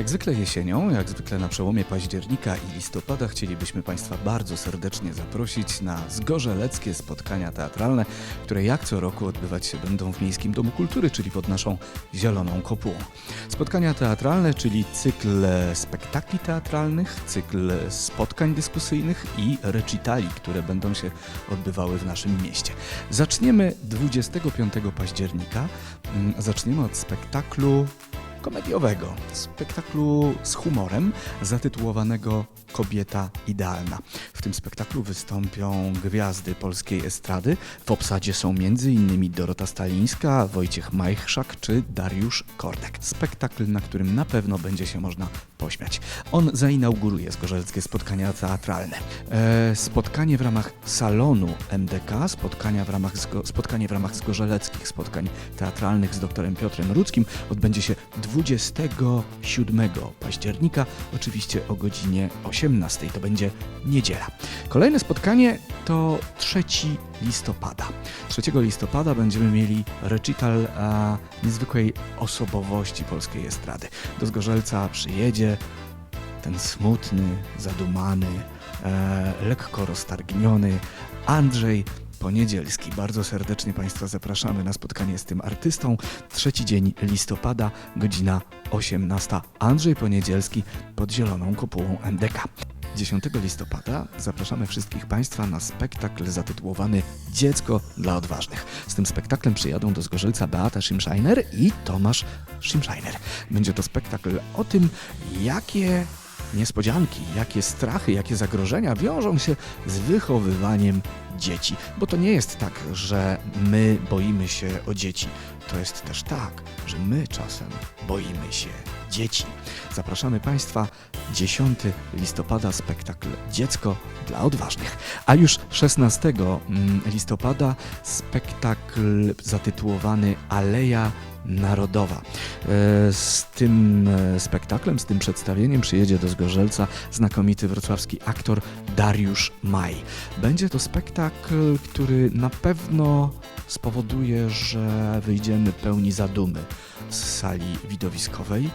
Jak zwykle jesienią, jak zwykle na przełomie października i listopada chcielibyśmy Państwa bardzo serdecznie zaprosić na zgorzeleckie spotkania teatralne, które jak co roku odbywać się będą w Miejskim Domu Kultury, czyli pod naszą zieloną kopułą. Spotkania teatralne, czyli cykl spektakli teatralnych, cykl spotkań dyskusyjnych i recitali, które będą się odbywały w naszym mieście. Zaczniemy 25 października. Mm, Zaczniemy od spektaklu komediowego, spektaklu z humorem zatytułowanego Kobieta Idealna. W tym spektaklu wystąpią gwiazdy polskiej estrady. W obsadzie są m.in. Dorota Stalińska, Wojciech Majchrzak czy Dariusz Kordek. Spektakl, na którym na pewno będzie się można pośmiać. On zainauguruje zgorzeleckie spotkania teatralne. E, spotkanie w ramach salonu MDK, spotkania w ramach spotkanie w ramach zgorzeleckich spotkań teatralnych z doktorem Piotrem Rudzkim odbędzie się 27 października, oczywiście o godzinie 18. To będzie niedziela. Kolejne spotkanie to 3 listopada. 3 listopada będziemy mieli recital a, niezwykłej osobowości polskiej estrady. Do Zgorzelca przyjedzie ten smutny, zadumany, e, lekko roztargniony Andrzej Poniedzielski. Bardzo serdecznie Państwa zapraszamy na spotkanie z tym artystą. Trzeci dzień listopada, godzina 18. Andrzej Poniedzielski pod Zieloną Kopułą MDK. 10 listopada zapraszamy wszystkich Państwa na spektakl zatytułowany Dziecko dla odważnych. Z tym spektaklem przyjadą do Zgorzelca Beata Schimscheiner i Tomasz Schimscheiner. Będzie to spektakl o tym, jakie niespodzianki, jakie strachy, jakie zagrożenia wiążą się z wychowywaniem dzieci. Bo to nie jest tak, że my boimy się o dzieci. To jest też tak, że my czasem boimy się dzieci. Zapraszamy Państwa 10 listopada spektakl Dziecko dla odważnych. A już 16 mm, listopada spektakl zatytułowany Aleja Narodowa. E, Z tym e, spektaklem, z tym przedstawieniem przyjedzie do Zgorzelca znakomity wrocławski aktor Dariusz Maj. Będzie to spektakl, który na pewno spowoduje, że wyjdziemy pełni zadumy z sali widowiskowej.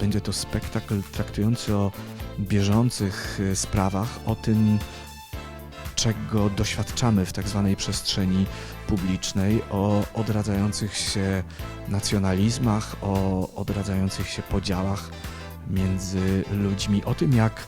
Będzie to spektakl traktujący o bieżących e, sprawach, o tym, czego doświadczamy w tak zwanej przestrzeni publicznej, o odradzających się nacjonalizmach, o odradzających się podziałach między ludźmi, o tym jak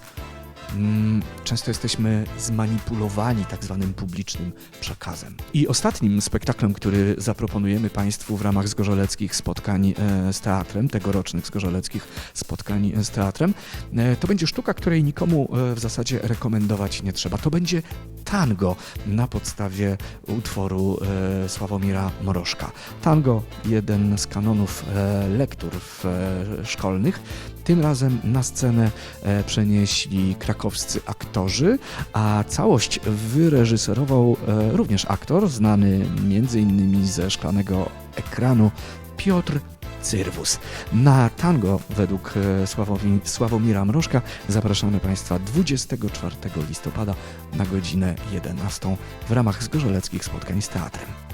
często jesteśmy zmanipulowani tak zwanym publicznym przekazem. I ostatnim spektaklem, który zaproponujemy Państwu w ramach zgorzeleckich spotkań e, z teatrem, tegorocznych zgorzeleckich spotkań z teatrem, e, to będzie sztuka, której nikomu e, w zasadzie rekomendować nie trzeba. To będzie tango na podstawie utworu e, Sławomira Morożka. Tango, jeden z kanonów e, lektur e, szkolnych. Tym razem na scenę e, przenieśli krakowscy aktorzy, a całość wyreżyserował e, również aktor znany m.in. ze szklanego ekranu Piotr Cyrwus. Na tango według e, Sławomi, Sławomira Mrożka zapraszamy Państwa 24 listopada na godzinę 11 w ramach zgorzeleckich spotkań z teatrem.